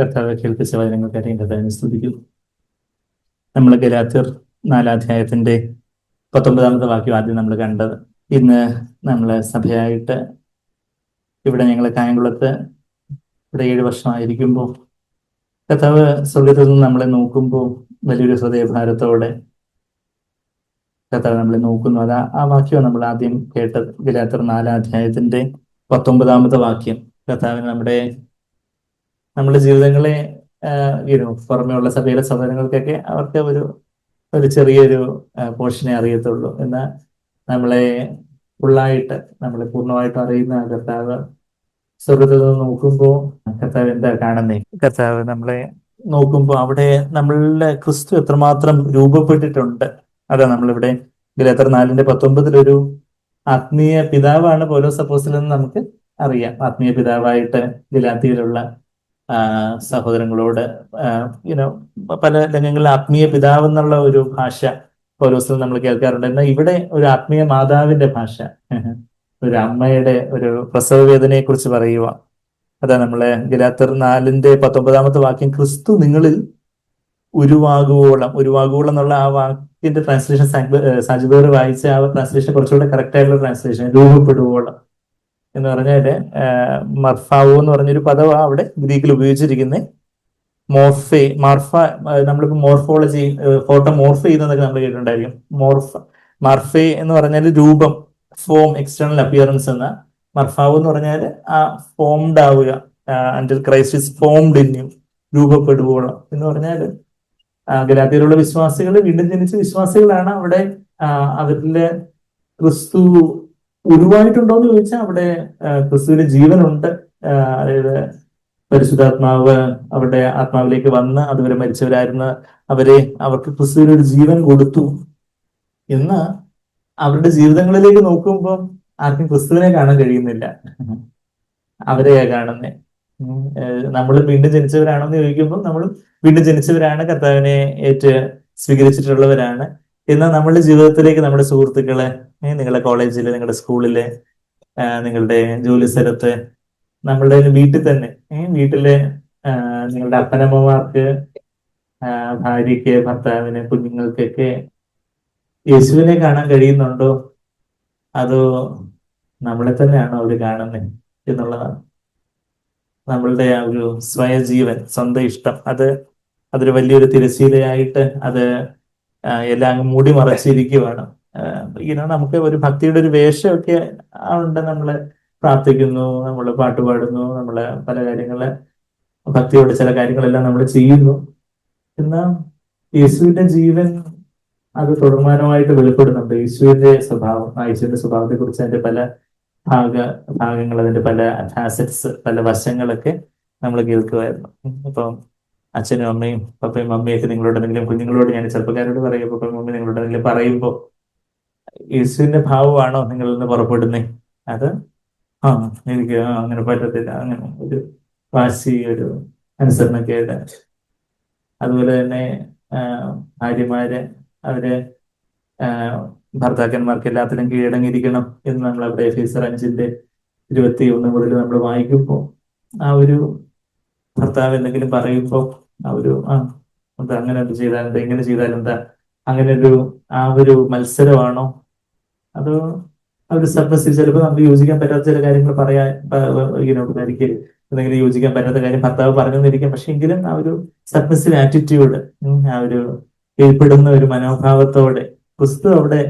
കർത്താവ് കേൾപ്പിച്ച വചനങ്ങൾക്കായിട്ട് കർത്താവിനെ സ്തുതിക്കുന്നു നമ്മൾ ഗലാത്തിർ നാലാധ്യായത്തിന്റെ പത്തൊമ്പതാമത്തെ വാക്യം ആദ്യം നമ്മൾ കണ്ടത്. ഇന്ന് നമ്മൾ സഭയായിട്ട് ഇവിടെ ഞങ്ങൾ കായംകുളത്ത് ഇവിടെ ഏഴ് വർഷമായിരിക്കുമ്പോൾ കർത്താവ് സ്വർഗത്തിൽ നിന്ന് നമ്മളെ നോക്കുമ്പോൾ വലിയൊരു ഹൃദയഭാരത്തോടെ കർത്താവ് നമ്മളെ നോക്കുന്നു. അത് ആ വാക്യം നമ്മൾ ആദ്യം കേട്ടത്. ഗലാത്തർ നാലാധ്യായത്തിന്റെ പത്തൊമ്പതാമത്തെ വാക്യം. കർത്താവിന് നമ്മുടെ നമ്മുടെ ജീവിതങ്ങളെ പുറമെയുള്ള സഭയിലെ സഹോദരങ്ങൾക്കൊക്കെ അവർക്ക് ഒരു ഒരു ചെറിയൊരു പോർഷനെ അറിയത്തുള്ളൂ. എന്നാൽ നമ്മളെ ഫുള്ളായിട്ട് നമ്മളെ പൂർണമായിട്ട് അറിയുന്ന കർത്താവ് സ്വർഗത്തിൽ നിന്ന് നോക്കുമ്പോൾ കർത്താവ് എന്താ കാണുന്നേ? കർത്താവ് നമ്മളെ നോക്കുമ്പോൾ അവിടെ നമ്മളുടെ ക്രിസ്തു എത്രമാത്രം രൂപപ്പെട്ടിട്ടുണ്ട്. അതാ നമ്മളിവിടെ ഗലാത്തർ നാലിന്റെ പത്തൊമ്പതിലൊരു ആത്മീയ പിതാവാണ് പോലോ സപ്പോസിലെന്ന് നമുക്ക് അറിയാം. ആത്മീയ പിതാവായിട്ട് ഗലാത്തിയിലുള്ള സഹോദരങ്ങളോട് യുനോ പല രംഗങ്ങളിൽ ആത്മീയ പിതാവ് എന്നുള്ള ഒരു ഭാഷ പൗലോസിൽ നമ്മൾ കേൾക്കാറുണ്ട്. എന്നാൽ ഇവിടെ ഒരു ആത്മീയ മാതാവിന്റെ ഭാഷ. ഒരു അമ്മയുടെ ഒരു പ്രസവ വേദനയെ കുറിച്ച് പറയുക. അതാ നമ്മളെ ഗലാത്തർ നാലിന്റെ പത്തൊമ്പതാമത്തെ വാക്യം ക്രിസ്തു നിങ്ങളിൽ ഉരുവാകുവോളം. ഉരുവാകുവോളം എന്നുള്ള ആ വാക്കിന്റെ ട്രാൻസ്ലേഷൻ സാജിബേർ വായിച്ച ആ ട്രാൻസ്ലേഷൻ കുറച്ചുകൂടെ കറക്റ്റ് ആയിട്ടുള്ള ട്രാൻസ്ലേഷൻ രൂപപ്പെടുവോളം. എന്ന് പറഞ്ഞാൽ മർഫാവു എന്ന് പറഞ്ഞൊരു പദമാണ് അവിടെ ഗ്രീക്കിൽ ഉപയോഗിച്ചിരിക്കുന്നത് മോർഫെ മാർഫ നമ്മളിപ്പോ മോർഫോളജി ഫോട്ടോ മോർഫ് ചെയ്യുന്നതൊക്കെ നമ്മൾ കേട്ടിട്ടുണ്ടായിരിക്കും. മോർഫ മർഫെ എന്ന് പറഞ്ഞാൽ രൂപം ഫോം എക്സ്റ്റേണൽ അപ്പിയറൻസ് എന്ന. മർഫാവ് എന്ന് പറഞ്ഞാൽ ആ ഫോംഡ് ആവുക until Christ is formed in രൂപപ്പെടുവോളം എന്ന് പറഞ്ഞാൽ ഗലാത്തിയിലുള്ള വിശ്വാസികൾ വീണ്ടും ജനിച്ച വിശ്വാസികളാണ് അവിടെ അവരിലെ ക്രിസ്തു ഉരുവായിട്ടുണ്ടോ എന്ന് ചോദിച്ചാൽ അവിടെ ക്രിസ്തുവിന് ജീവനുണ്ട്. അതായത് പരിശുദ്ധാത്മാവ് അവരുടെ ആത്മാവിലേക്ക് വന്ന് അതുവരെ മരിച്ചവരായിരുന്ന അവരെ അവർക്ക് ക്രിസ്തുവിന് ഒരു ജീവൻ കൊടുത്തു. എന്ന് അവരുടെ ജീവിതങ്ങളിലേക്ക് നോക്കുമ്പോൾ ആർക്കും ക്രിസ്തുവിനെ കാണാൻ കഴിയുന്നില്ല. അവരെയാ കാണുന്നേ. നമ്മൾ വീണ്ടും ജനിച്ചവരാണോ എന്ന് ചോദിക്കുമ്പോൾ നമ്മൾ വീണ്ടും ജനിച്ചവരാണ്. കർത്താവിനെ ഏറ്റ് സ്വീകരിച്ചിട്ടുള്ളവരാണ്. എന്നാൽ നമ്മളുടെ ജീവിതത്തിലേക്ക് നമ്മുടെ സുഹൃത്തുക്കളെ നിങ്ങളുടെ കോളേജിൽ നിങ്ങളുടെ സ്കൂളിൽ നിങ്ങളുടെ ജോലി സ്ഥലത്ത് നമ്മളുടെ വീട്ടിൽ തന്നെ. വീട്ടിലെ നിങ്ങളുടെ അപ്പനമ്മമാർക്ക് ഭാര്യയ്ക്ക് ഭർത്താവിന് കുഞ്ഞുങ്ങൾക്കൊക്കെ യേശുവിനെ കാണാൻ കഴിയുന്നുണ്ടോ? അതോ നമ്മളെ തന്നെയാണോ അവർ കാണുന്നത് എന്നുള്ളതാണ്. നമ്മളുടെ ആ ഒരു സ്വയജീവൻ സ്വന്തം ഇഷ്ടം. അത് അതൊരു വലിയൊരു തിരശീലയായിട്ട് അത് എല്ലാം മൂടി മറച്ചിരിക്കുവാണ് ഇങ്ങനെ നമുക്ക് ഒരു ഭക്തിയുടെ ഒരു വേഷമൊക്കെ ഉണ്ട് നമ്മൾ പ്രാർത്ഥിക്കുന്നു നമ്മൾ പാട്ട് പാടുന്നു നമ്മൾ പല കാര്യങ്ങൾ ഭക്തിയോട് ചില കാര്യങ്ങളെല്ലാം നമ്മൾ ചെയ്യുന്നു. എന്നാൽ യേശുവിന്റെ ജീവൻ അത് തുടർമാനമായിട്ട് വെളിപ്പെടുന്നുണ്ട്. യേശുവിന്റെ സ്വഭാവം ആ യേശുവിന്റെ സ്വഭാവത്തെ കുറിച്ച് അതിന്റെ പല ഭാഗ ഭാഗങ്ങൾ അതിന്റെ പല ഫാസറ്റ്സ് പല വശങ്ങളൊക്കെ നമ്മൾ കേൾക്കുമായിരുന്നു. അപ്പം അച്ഛനും അമ്മയും പപ്പയും മമ്മിയൊക്കെ നിങ്ങളോട് എന്തെങ്കിലും കുഞ്ഞുങ്ങളോട് ഞാൻ ചെറുപ്പക്കാരോട് പറയും പപ്പയും മമ്മി നിങ്ങളോട് എന്തെങ്കിലും പറയുമ്പോൾ യേശുവിന്റെ ഭാവമാണോ നിങ്ങളിൽ നിന്ന് പുറപ്പെടുന്നേ? അത്? ആ എനിക്ക് അങ്ങനെ പറ്റത്തില്ല. അങ്ങനെ ഒരു വാശി ഒരു അനുസരണക്കേട് അതുപോലെ തന്നെ ഭാര്യമാര് അവർ ഭർത്താക്കന്മാർക്ക് എല്ലാത്തിനും കീഴടങ്ങിയിരിക്കണം എന്ന് നമ്മൾ അവിടെ ഫീസർ അഞ്ചിന്റെ ഇരുപത്തി ഒന്ന് മുതൽ നമ്മൾ വായിക്കുമ്പോൾ ആ ഒരു ഭർത്താവ് എന്തെങ്കിലും പറയുമ്പോൾ ആ ഒരു ആ അങ്ങനെ എന്ത് ചെയ്താൽ എന്താ ഇങ്ങനെ ചെയ്താൽ എന്താ? അങ്ങനെ ഒരു ആ ഒരു മത്സരമാണോ? അതോ ആ ഒരു സർഫസ് ചിലപ്പോൾ നമുക്ക് യോജിക്കാൻ പറ്റാത്ത ചില കാര്യങ്ങൾ പറയാൻ ഇങ്ങനെ എന്തെങ്കിലും യോജിക്കാൻ പറ്റാത്ത കാര്യം ഭർത്താവ് പറഞ്ഞെന്നിരിക്കും. പക്ഷെ എങ്കിലും ആ ഒരു സർഫസിൽ ആറ്റിറ്റ്യൂഡ് ആ ഒരു കീഴ്പ്പെടുന്ന ഒരു മനോഭാവത്തോടെ ക്രിസ്തു അവിടെ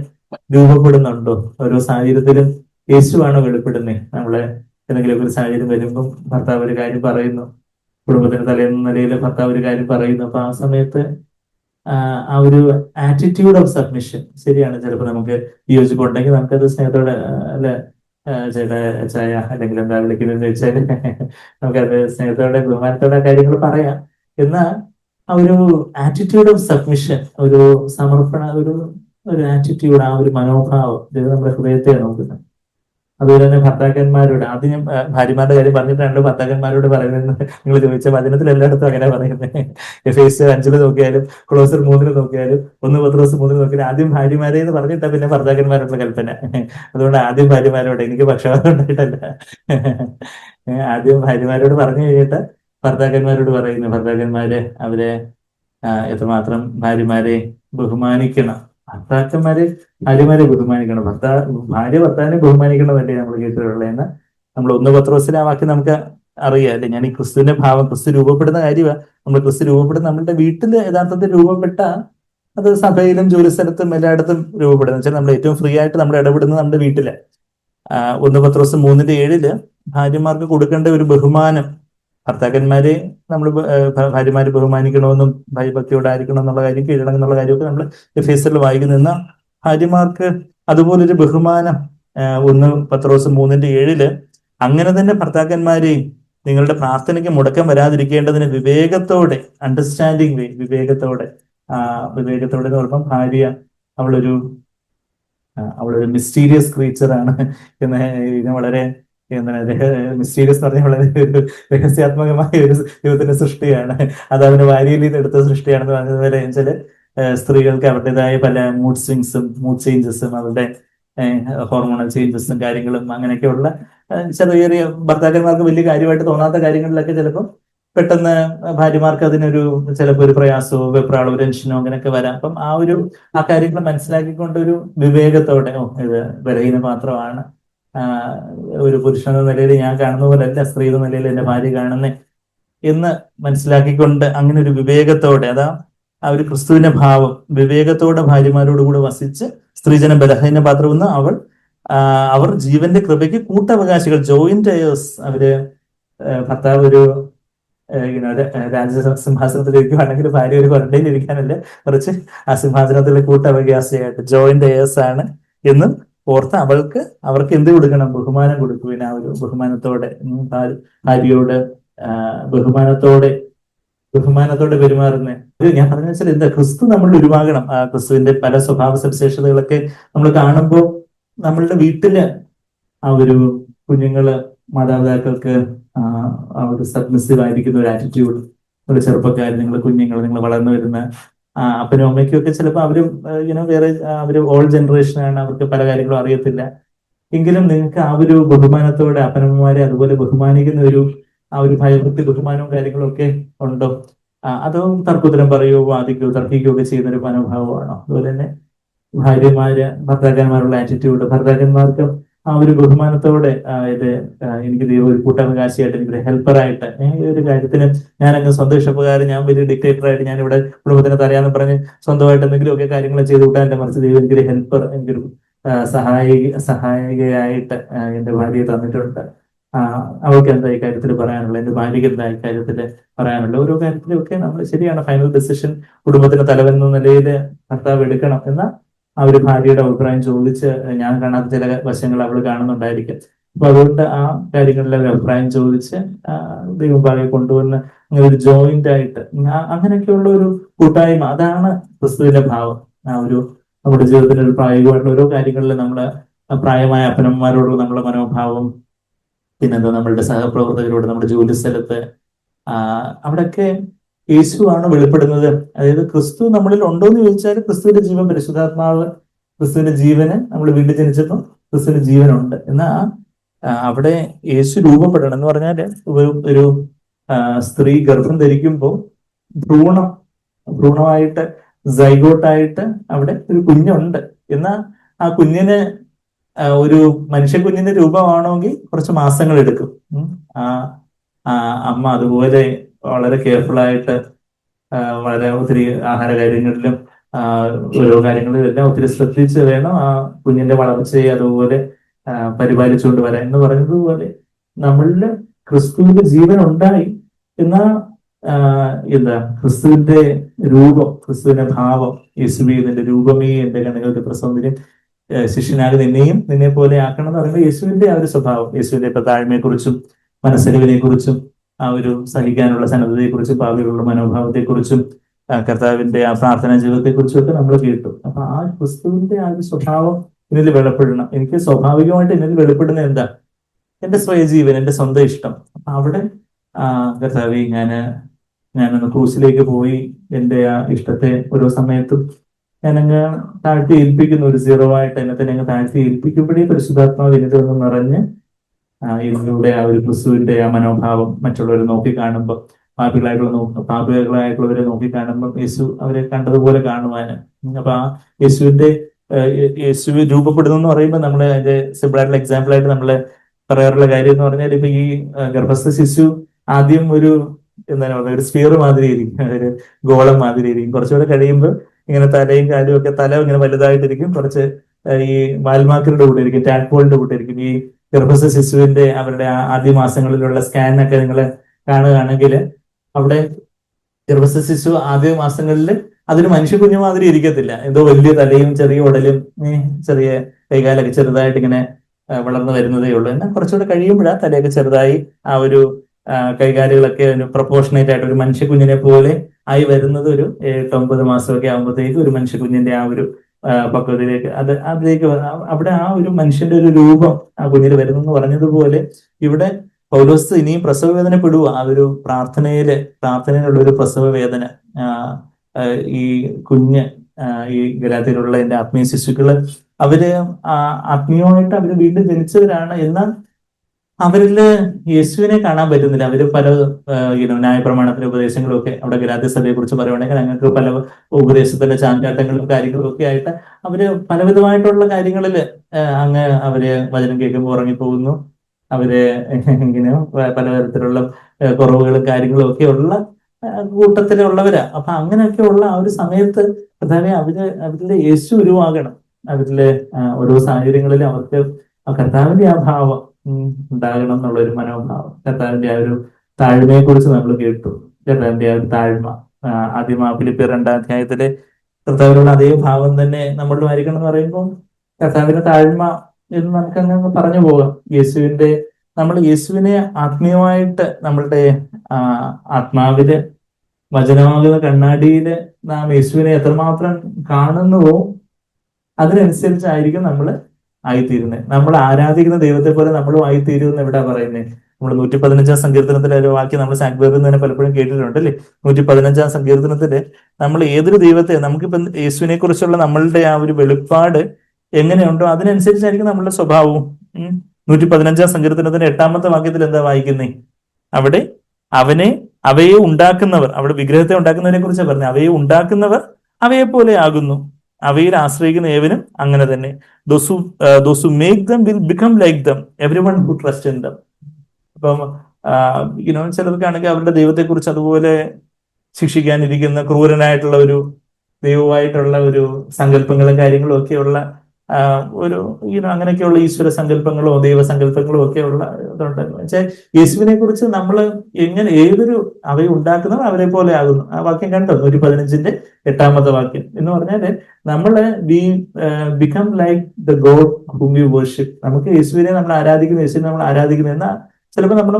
രൂപപ്പെടുന്നുണ്ടോ? ഓരോ സാഹചര്യത്തിലും യേശുവാണോ വെളിപ്പെടുന്നത് നമ്മളെ എന്തെങ്കിലും ഒരു സാഹചര്യം വരുമ്പം ഭർത്താവ് ഒരു കാര്യം പറയുന്നു. കുടുംബത്തിന്റെ തലേന്ന നിലയിൽ ഭർത്താവ് ഒരു കാര്യം പറയുന്നു. അപ്പൊ ആ സമയത്ത് ആ ഒരു ആറ്റിറ്റ്യൂഡ് ഓഫ് സബ്മിഷൻ ശരിയാണ് ചിലപ്പോൾ നമുക്ക് വിയോജിപ്പുണ്ടെങ്കിൽ നമുക്കത് സ്നേഹത്തോടെ അല്ലെ? ചേട്ടാ ചായ അല്ലെങ്കിൽ എന്താ വിളിക്കുന്നതെന്ന് വെച്ചാൽ നമുക്കത് സ്നേഹത്തോടെ ബഹുമാനത്തോടെ കാര്യങ്ങൾ പറയാം. എന്നാൽ ആ ഒരു ആറ്റിറ്റ്യൂഡ് ഓഫ് സബ്മിഷൻ ഒരു സമർപ്പണ ഒരു ഒരു ആറ്റിറ്റ്യൂഡ് ആ ഒരു മനോഭാവം ഇത് നമ്മുടെ ഹൃദയത്തെ നോക്കുന്നത്. അതുപോലെ തന്നെ ഭർത്താക്കന്മാരോട് ആദ്യം ഭാര്യമാരുടെ കാര്യം പറഞ്ഞിട്ടാണ് ഭർത്താക്കന്മാരോട് പറയുന്നത് നിങ്ങൾ ചോദിച്ച വചനത്തിൽ എല്ലായിടത്തും അങ്ങനെ പറയുന്നത്. എഫ് എസ് അഞ്ചിൽ നോക്കിയാലും ക്ലോസർ മൂന്നിൽ നോക്കിയാലും ഒന്ന് പത്രോസ് മൂന്നിൽ നോക്കിയാലും ആദ്യം ഭാര്യമാരെ എന്ന് പറഞ്ഞിട്ടാ പിന്നെ ഭർത്താക്കന്മാരോടുള്ള കൽപ്പന. അതുകൊണ്ട് ആദ്യം ഭാര്യമാരോട് എനിക്ക് പക്ഷപാതം ഉണ്ടായിട്ടല്ല. ആദ്യം ഭാര്യമാരോട് പറഞ്ഞു കഴിഞ്ഞിട്ട് ഭർത്താക്കന്മാരോട് പറയുന്നു ഭർത്താക്കന്മാര് അവരെ എത്രമാത്രം ഭാര്യമാരെ ബഹുമാനിക്കണം. ഭർത്താക്കന്മാര് ഭാര്യമാരെ ബഹുമാനിക്കണം. ഭർത്താ ഭാര്യ ഭർത്താവിനെ ബഹുമാനിക്കണമെന്നല്ലേ നമ്മൾ കേട്ടിട്ടുള്ളത് എന്ന് നമ്മൾ ഒന്ന് പത്രോസിലെ വാക്കി നമുക്ക് അറിയാം. അല്ലെ? ഞാൻ ഈ ക്രിസ്തുവിന്റെ ഭാവം ക്രിസ്തു രൂപപ്പെടുന്ന കാര്യമാണ് നമ്മൾ ക്രിസ്തു രൂപപ്പെടുന്ന നമ്മുടെ വീട്ടിൽ യഥാർത്ഥത്തിൽ രൂപപ്പെട്ട അത് സഭയിലും ജോലിസ്ഥലത്തും എല്ലായിടത്തും രൂപപ്പെടുന്നത്. വെച്ചാൽ നമ്മൾ ഏറ്റവും ഫ്രീ ആയിട്ട് നമ്മൾ ഇടപെടുന്നത് നമ്മുടെ വീട്ടിൽ. ഒന്ന് പത്ര ദിവസം മൂന്നിന്റെ ഏഴിൽ ഭാര്യമാർക്ക് കൊടുക്കേണ്ട ഒരു ബഹുമാനം ഭർത്താക്കന്മാരെ നമ്മൾ ഭാര്യമാരെ ബഹുമാനിക്കണമെന്നും ഭയഭക്തിയോടായിരിക്കണം എന്നുള്ള കാര്യം കീഴടങ്ങും എന്നുള്ള കാര്യമൊക്കെ നമ്മൾ എഫ് എസിൽ വായിക്കുന്ന ഭാര്യമാർക്ക് അതുപോലൊരു ബഹുമാനം ഒന്ന് പത്രോസ് മൂന്നിന്റെ ഏഴിൽ അങ്ങനെ തന്നെ ഭർത്താക്കന്മാരെയും നിങ്ങളുടെ പ്രാർത്ഥനയ്ക്ക് മുടക്കം വരാതിരിക്കേണ്ടതിന് വിവേകത്തോടെ അണ്ടർസ്റ്റാൻഡിങ് വേ വിവേകത്തോടെ വിവേകത്തോടെ എന്ന് പറയുമ്പോൾ ഭാര്യ അവളൊരു അവളൊരു മിസ്റ്റീരിയസ് ക്രീച്ചറാണ് എന്ന് വളരെ എന്താണ് മിസ്റ്റീരിയസ് പറഞ്ഞ വളരെ രഹസ്യാത്മകമായ ഒരു ദൈവത്തിന്റെ സൃഷ്ടിയാണ്. അത് അവന് വാരിയിൽ നിന്ന് എടുത്ത സൃഷ്ടിയാണെന്ന് പറഞ്ഞത് പോലെ വെച്ചാൽ സ്ത്രീകൾക്ക് അവരുടേതായ പല മൂഡ് സ്വിങ്സും മൂഡ് ചേഞ്ചസും അവരുടെ ഹോർമോണൽ ചേഞ്ചസും കാര്യങ്ങളും അങ്ങനെയൊക്കെയുള്ള ചെറിയ ഭർത്താക്കന്മാർക്ക് വലിയ കാര്യമായിട്ട് തോന്നാത്ത കാര്യങ്ങളിലൊക്കെ ചിലപ്പോൾ പെട്ടെന്ന് ഭാര്യമാർക്ക് അതിനൊരു ചിലപ്പോൾ ഒരു പ്രയാസമോ വെപ്രാളോ ടെൻഷനോ അങ്ങനെയൊക്കെ വരാം. അപ്പം ആ ഒരു ആ കാര്യങ്ങൾ മനസ്സിലാക്കിക്കൊണ്ട് ഒരു വിവേകത്തോടെ ഇത് ബലഹീന പാത്രമാണ് ആ, ഒരു പുരുഷൻ എന്ന നിലയിൽ ഞാൻ കാണുന്ന പോലെ അല്ല സ്ത്രീ എന്ന നിലയിൽ എന്റെ ഭാര്യ കാണുന്നേ എന്ന് മനസ്സിലാക്കിക്കൊണ്ട് അങ്ങനെ ഒരു വിവേകത്തോടെ അതാ ആ ഒരു ക്രിസ്തുവിന്റെ ഭാവം വിവേകത്തോടെ ഭാര്യമാരോട് കൂടെ വസിച്ച് സ്ത്രീജന ബലഹീന പാത്രമെന്ന് അവൾ അവർ ജീവന്റെ കൃപയ്ക്ക് കൂട്ടവകാശികൾ ജോയിന്റ് അയേഴ്സ് അവർ ഭർത്താവ് ഒരു രാജസിംഹാസനത്തിലിരിക്കുവാണെങ്കിൽ ഭാര്യ ഒരു കൊരണ്ടയിൽ ഇരിക്കാനല്ല കുറച്ച് ആ സിംഹാസനത്തിലെ കൂട്ടവകാശിയായിട്ട് ജോയിന്റ് അയേഴ്സ് ആണ് എന്നും ഓർത്ത് അവൾക്ക് അവർക്ക് എന്ത് കൊടുക്കണം? ബഹുമാനം കൊടുക്കുവിന് ആ ഒരു ബഹുമാനത്തോടെ ഭാര്യയോട് ബഹുമാനത്തോടെ ബഹുമാനത്തോടെ പെരുമാറുന്ന. ഞാൻ പറഞ്ഞ വെച്ചാൽ എന്താ ക്രിസ്തു നമ്മൾ ഉരുവാകണം. ആ ക്രിസ്തുവിന്റെ പല സ്വഭാവ സവിശേഷതകളൊക്കെ നമ്മൾ കാണുമ്പോൾ നമ്മളുടെ വീട്ടിൽ ആ ഒരു കുഞ്ഞുങ്ങൾ മാതാപിതാക്കൾക്ക് ആ ഒരു സബ്മിസീവ് ആയിരിക്കുന്ന ഒരു ആറ്റിറ്റ്യൂഡ് നിങ്ങളുടെ ചെറുപ്പക്കാർ നിങ്ങളുടെ കുഞ്ഞുങ്ങൾ നിങ്ങൾ വളർന്നു വരുന്ന അപ്പനും അമ്മയ്ക്കും ഒക്കെ ചിലപ്പോൾ അവരും ഇങ്ങനെ വേറെ അവർ ഓൾഡ് ജനറേഷനാണ് അവർക്ക് പല കാര്യങ്ങളും അറിയത്തില്ല. എങ്കിലും നിങ്ങൾക്ക് ആ ഒരു ബഹുമാനത്തോടെ അപ്പനമ്മമാരെ അതുപോലെ ബഹുമാനിക്കുന്ന ഒരു ആ ഒരു ഭയവൃത്തി ബഹുമാനവും കാര്യങ്ങളും ഒക്കെ ഉണ്ടോ അതോ തർക്കുത്തരം പറയുകയോ വാദിക്കുകയോ തർക്കിക്കുകയോ ഒക്കെ ചെയ്യുന്ന ഒരു മനോഭാവമാണോ? അതുപോലെ തന്നെ ഭാര്യമാര് ഭർത്താക്കന്മാരുള്ള ആറ്റിറ്റ്യൂഡ് ഭർത്താക്കന്മാർക്ക് ആ ഒരു ബഹുമാനത്തോടെ ഇത് എനിക്ക് ദൈവം ഒരു കൂട്ടവകാശിയായിട്ട് എനിക്കൊരു ഹെൽപ്പറായിട്ട് ഒരു കാര്യത്തിന് ഞാൻ അങ്ങ് ഇഷ്ടപ്രകാരം ഞാൻ വലിയ ഡിക്റ്റേറ്ററായിട്ട് ഞാൻ ഇവിടെ കുടുംബത്തിന് തറയാന്ന് പറഞ്ഞ് സ്വന്തമായിട്ട് എന്തെങ്കിലും ഒക്കെ കാര്യങ്ങൾ ചെയ്ത് കൂട്ടാൻ എന്റെ മറിച്ച് ദൈവം എനിക്കൊരു ഹെൽപ്പർ എനിക്കൊരു സഹായിക സഹായികയായിട്ട് എന്റെ ഭാര്യയെ തന്നിട്ടുണ്ട്. ആ, അവൾക്ക് എന്താ ഈ കാര്യത്തിൽ പറയാനുള്ളത്? എന്റെ ഭാര്യയ്ക്ക് എന്താ ഈ കാര്യത്തിൽ പറയാനുള്ളത്? ഓരോ കാര്യത്തിലും ഒക്കെ നമ്മൾ ശരിയാണ്. ഫൈനൽ ഡിസിഷൻ കുടുംബത്തിന്റെ തലവൻ നിലയിൽ ഭർത്താവ് എടുക്കണം. എന്ന ആ ഒരു ഭാര്യയുടെ അഭിപ്രായം ചോദിച്ച് ഞാൻ കാണാത്ത ചില വശങ്ങൾ അവൾ കാണുന്നുണ്ടായിരിക്കും. അപ്പൊ അതുകൊണ്ട് ആ കാര്യങ്ങളിലെ അഭിപ്രായം ചോദിച്ച് ദൈവം ദൈവഭാഗ്യ കൊണ്ടുവന്ന് അങ്ങനെ ഒരു ജോയിന്റ് ആയിട്ട് അങ്ങനെയൊക്കെയുള്ള ഒരു കൂട്ടായ്മ. അതാണ് ക്രിസ്തുവിന്റെ ഭാവം. ആ ഒരു നമ്മുടെ ജീവിതത്തിൽ ഒരു പ്രായോഗികമായിട്ടുള്ള ഓരോ കാര്യങ്ങളിൽ നമ്മൾ പ്രായമായ അപ്പനന്മാരോടുള്ള നമ്മുടെ മനോഭാവം പിന്നെന്താ നമ്മളുടെ സഹപ്രവർത്തകരോട് നമ്മുടെ ജോലി സ്ഥലത്ത് അവിടെയൊക്കെ യേശുവാണ് വെളിപ്പെടുന്നത്. അതായത് ക്രിസ്തു നമ്മളിൽ ഉണ്ടോ എന്ന് ചോദിച്ചാൽ ക്രിസ്തുവിന്റെ ജീവൻ പരിശുദ്ധാത്മാവ് ക്രിസ്തുവിന്റെ ജീവന് നമ്മൾ വീണ്ടും ജനിച്ചപ്പോൾ ക്രിസ്തുവിന്റെ ജീവനുണ്ട്. എന്നാ അവിടെ യേശു രൂപപ്പെടണം എന്ന് പറഞ്ഞാൽ ഒരു ഒരു സ്ത്രീ ഗർഭം ധരിക്കുമ്പോൾ ഭ്രൂണം ഭ്രൂണമായിട്ട് സൈഗോട്ടായിട്ട് അവിടെ ഒരു കുഞ്ഞുണ്ട്. എന്നാ ആ കുഞ്ഞിന് ഒരു മനുഷ്യ കുഞ്ഞിന്റെ രൂപമാണെങ്കിൽ കുറച്ച് മാസങ്ങൾ എടുക്കും. ആ അമ്മ അതുപോലെ വളരെ കെയർഫുൾ ആയിട്ട് വളരെ ഒത്തിരി ആഹാര കാര്യങ്ങളിലും ഓരോ കാര്യങ്ങളിലും എല്ലാം ഒത്തിരി ശ്രദ്ധിച്ച് വേണം ആ കുഞ്ഞിന്റെ വളർച്ചയെ അതുപോലെ പരിപാലിച്ചുകൊണ്ട് വരാൻ. എന്ന് പറയുന്നത് നമ്മളിൽ ക്രിസ്തുവിന്റെ ജീവൻ ഉണ്ടായി എന്നാ എന്താ ക്രിസ്തുവിന്റെ രൂപം ക്രിസ്തുവിന്റെ ഭാവം യേശുവിന്റെ രൂപമേ എന്റെ പ്രസൗന്ദര്യം ഏഹ് ശിഷ്യനാകുന്ന എന്നെയും നിന്നെ പോലെ ആക്കണം എന്ന് പറയുമ്പോൾ യേശുവിന്റെ ആ ഒരു സ്വഭാവം. യേശുവിന്റെ ഇപ്പൊ താഴ്മയെ കുറിച്ചും മനസ്സലിവിനെ കുറിച്ചും ആ ഒരു സഹിക്കാനുള്ള സന്നദ്ധതയെ കുറിച്ചും ഭാവിയിലുള്ള മനോഭാവത്തെ കുറിച്ചും കർത്താവിന്റെ ആ പ്രാർത്ഥനാ ജീവിതത്തെ കുറിച്ചും ഒക്കെ നമ്മൾ കേട്ടു. അപ്പൊ ആ ക്രിസ്തുവിന്റെ ആ ഒരു സ്വഭാവം ഇതിൽ വെളിപ്പെടണം. എനിക്ക് സ്വാഭാവികമായിട്ട് ഇതിൽ വെളിപ്പെടുന്ന എന്താ? എന്റെ സ്വയജീവൻ എന്റെ സ്വന്തം ഇഷ്ടം. അപ്പൊ അവിടെ കർത്താവ് ഞാൻ ഞാനൊന്ന് ക്രൂസിലേക്ക് പോയി. എന്റെ ആ ഇഷ്ടത്തെ ഓരോ സമയത്തും ഞാനങ്ങ് താഴ്ത്തി ഏൽപ്പിക്കുന്നു ഒരു സീറോ ആയിട്ട് എന്നെ തന്നെ അങ്ങ് താഴ്ത്തി ഏൽപ്പിക്കുമ്പോഴേ പരിശുദ്ധാത്മാവ് ഒന്ന് നിറഞ്ഞ് ഇതിലൂടെ ആ ഒരു ക്രിസ്തുവിന്റെ ആ മനോഭാവം മറ്റുള്ളവരെ നോക്കി കാണുമ്പോൾ പാപികളായിട്ടുള്ള നോ- പാപികളായിട്ടുള്ളവരെ നോക്കി കാണുമ്പോൾ യേശു അവരെ കണ്ടതുപോലെ കാണുവാന്. ഉം, അപ്പൊ ആ യേശുവിന്റെ യേശു രൂപപ്പെടുന്നു എന്ന് പറയുമ്പോൾ നമ്മൾ അതിന്റെ സിമ്പിൾ ആയിട്ടുള്ള എക്സാമ്പിൾ ആയിട്ട് നമ്മൾ പറയാറുള്ള കാര്യം എന്ന് പറഞ്ഞാൽ ഇപ്പൊ ഈ ഗർഭസ്ഥ ശിശു ആദ്യം ഒരു എന്താണ് പറയുക ഒരു സ്ഫിയർ മാതിരി ഇരിക്കും ഒരു ഗോളം മാതിരി ഇരിക്കും കുറച്ചുകൂടെ കഴിയുമ്പോൾ ഇങ്ങനെ തലയും കാലും ഒക്കെ തല ഇങ്ങനെ വലുതായിട്ടിരിക്കും. കുറച്ച് ഈ വാൽമാക്കറുടെ കൂടെ ഇരിക്കും ടാഡ്പോളിന്റെ കൂടെ ഈ ഗർഭസ്ഥ ശിശുവിന്റെ അവരുടെ ആദ്യ മാസങ്ങളിലുള്ള സ്കാൻ ഒക്കെ നിങ്ങൾ കാണുകയാണെങ്കിൽ അവിടെ ഗർഭസ്ഥ ശിശു ആദ്യ മാസങ്ങളിൽ അതൊരു മനുഷ്യ കുഞ്ഞു മാതിരി ഇരിക്കത്തില്ല. എന്തോ വലിയ തലയും ചെറിയ ഉടലും ചെറിയ കൈകാലൊക്കെ ചെറുതായിട്ട് ഇങ്ങനെ വളർന്നു വരുന്നതേ ഉള്ളൂ. എന്നാൽ കുറച്ചുകൂടെ കഴിയുമ്പോഴാ തലയൊക്കെ ചെറുതായി ആ ഒരു കൈകാലുകളൊക്കെ പ്രൊപ്പോർഷനേറ്റ് ആയിട്ട് ഒരു മനുഷ്യ കുഞ്ഞിനെ പോലെ ആയി വരുന്നത് ഒരു എട്ട് ഒമ്പത് മാസമൊക്കെ ആകുമ്പോഴത്തേക്ക് ഒരു മനുഷ്യ കുഞ്ഞിന്റെ ആ ഒരു പക്വതയിലേക്ക് അത് അതിലേക്ക് അവിടെ ആ ഒരു മനുഷ്യന്റെ ഒരു രൂപം ആ കുഞ്ഞിൽ വരുന്നെന്ന് പറഞ്ഞതുപോലെ ഇവിടെ പൗലോസ് ഇനിയും പ്രസവ വേദന പെടുക ആ ഒരു പ്രാർത്ഥനയിൽ പ്രാർത്ഥനയിലുള്ള ഒരു പ്രസവ വേദന ഈ കുഞ്ഞ് ഈ ഗലാത്തിലുള്ള എന്റെ ആത്മീയ ശിശുക്കൾ അവർ ആത്മീയമായിട്ട് അവർ വീണ്ടും ജനിച്ചവരാണ്. എന്നാൽ അവരിൽ യേശുവിനെ കാണാൻ പറ്റുന്നില്ല. അവർ പല ന്യായ ന്യായപ്രമാണത്തിന്റെ ഉപദേശങ്ങളും ഒക്കെ അവിടെ ഗ്രാഥസഭയെ സഭയെ കുറിച്ച് പറയുകയാണെങ്കിൽ ഞങ്ങൾക്ക് പല ഉപദേശത്തിന്റെ ചാഞ്ചാട്ടങ്ങളും കാര്യങ്ങളും ഒക്കെ ആയിട്ട് അവർ പലവിധമായിട്ടുള്ള കാര്യങ്ങളിൽ അങ്ങ് അവർ വചനം കേൾക്കുമ്പോൾ ഉറങ്ങിപ്പോകുന്നു. അവർ ഇങ്ങനെ പലതരത്തിലുള്ള കുറവുകളും കാര്യങ്ങളും ഒക്കെ ഉള്ള കൂട്ടത്തിലുള്ളവരാ. അപ്പൊ അങ്ങനെയൊക്കെ ഉള്ള ആ ഒരു സമയത്ത് കർത്താവെ അവർ അവരിലെ യേശു ഉരുവാകണം. അവരിലെ ഓരോ സാഹചര്യങ്ങളിലും അവർക്ക് കർത്താവിന്റെ ആ ഭാവം ഉണ്ടാകണം എന്നുള്ള ഒരു മനോഭാവം. കർത്താവിന്റെ ആ ഒരു താഴ്മയെ കുറിച്ച് നമ്മൾ കേട്ടു. കർത്താവിന്റെ ആ ഒരു താഴ്മ ആദ്യം ആ ഫിലിപ്പിയർ രണ്ടാം അധ്യായത്തിലെ കർത്താവിനുള്ള അതേ ഭാവം തന്നെ നമ്മളിലും ആയിരിക്കണം എന്ന് പറയുമ്പോൾ കർത്താവിന്റെ താഴ്മ എന്ന് നമുക്ക് അങ്ങനെ പറഞ്ഞു പോകാം. യേശുവിന്റെ നമ്മൾ യേശുവിനെ ആത്മീയമായിട്ട് നമ്മളുടെ ആത്മാവിൽ വചനമാകുന്ന കണ്ണാടിയിൽ നാം യേശുവിനെ എത്രമാത്രം കാണുന്നുവോ അതിനനുസരിച്ചായിരിക്കും നമ്മൾ ആയിത്തീരുന്നത് നമ്മൾ ആരാധിക്കുന്ന ദൈവത്തെ പോലെ നമ്മളും ആയിത്തീരുമെന്ന് എവിടെ പറയുന്നത് നമ്മൾ നൂറ്റി പതിനഞ്ചാം സങ്കീർത്തനത്തിലെ ഒരു വാക്യം നമ്മൾ സാങ്ക്വേറിൽ തന്നെ പലപ്പോഴും കേട്ടിട്ടുണ്ട് അല്ലേ? നൂറ്റി പതിനഞ്ചാം സങ്കീർത്തനത്തിൽ നമ്മൾ ഏതൊരു ദൈവത്തെ നമുക്കിപ്പം യേശുവിനെ കുറിച്ചുള്ള നമ്മളുടെ ആ ഒരു വെളിപ്പാട് എങ്ങനെയുണ്ടോ അതിനനുസരിച്ചായിരിക്കും നമ്മളുടെ സ്വഭാവവും. നൂറ്റി പതിനഞ്ചാം സങ്കീർത്തനത്തിന്റെ എട്ടാമത്തെ വാക്യത്തിൽ എന്താ വായിക്കുന്നേ? അവിടെ അവനെ അവയെ ഉണ്ടാക്കുന്നവർ അവിടെ വിഗ്രഹത്തെ ഉണ്ടാക്കുന്നവരെ കുറിച്ച് പറഞ്ഞത് അവയെ ഉണ്ടാക്കുന്നവർ അവയെ പോലെ ആകുന്നു. അവയിൽ ആശ്രയിക്കുന്ന ഏവനും അങ്ങനെ തന്നെ. Those who those who make them will become like them every one who trust in them അപ്പം യുനോ ചിലർക്കാണെങ്കിൽ അവരുടെ ദൈവത്തെ കുറിച്ച് അതുപോലെ ശിക്ഷിക്കാനിരിക്കുന്ന ക്രൂരനായിട്ടുള്ള ഒരു ദൈവമായിട്ടുള്ള ഒരു സങ്കല്പങ്ങളും കാര്യങ്ങളും ഒക്കെയുള്ള ഒരു യുനോ അങ്ങനെയൊക്കെയുള്ള ഈശ്വര സങ്കല്പങ്ങളോ ദൈവസങ്കല്പങ്ങളോ ഒക്കെ ഉള്ള ഇതുണ്ട്. പക്ഷേ യേശുവിനെ കുറിച്ച് നമ്മൾ എങ്ങനെ ഏതൊരു അവയെ ഉണ്ടാക്കുന്നവർ അവരെ പോലെ ആകുന്നു. ആ വാക്യം കണ്ടോ? നൂറ്റി പതിനഞ്ചിന്റെ എട്ടാമത്തെ വാക്യം. എന്ന് പറഞ്ഞാൽ നമ്മൾ we become like the God whom you worship നമുക്ക് യേശുവിനെ നമ്മൾ ആരാധിക്കുന്ന യേശുവിനെ നമ്മൾ ആരാധിക്കുന്ന എന്നാൽ ചിലപ്പോൾ നമ്മൾ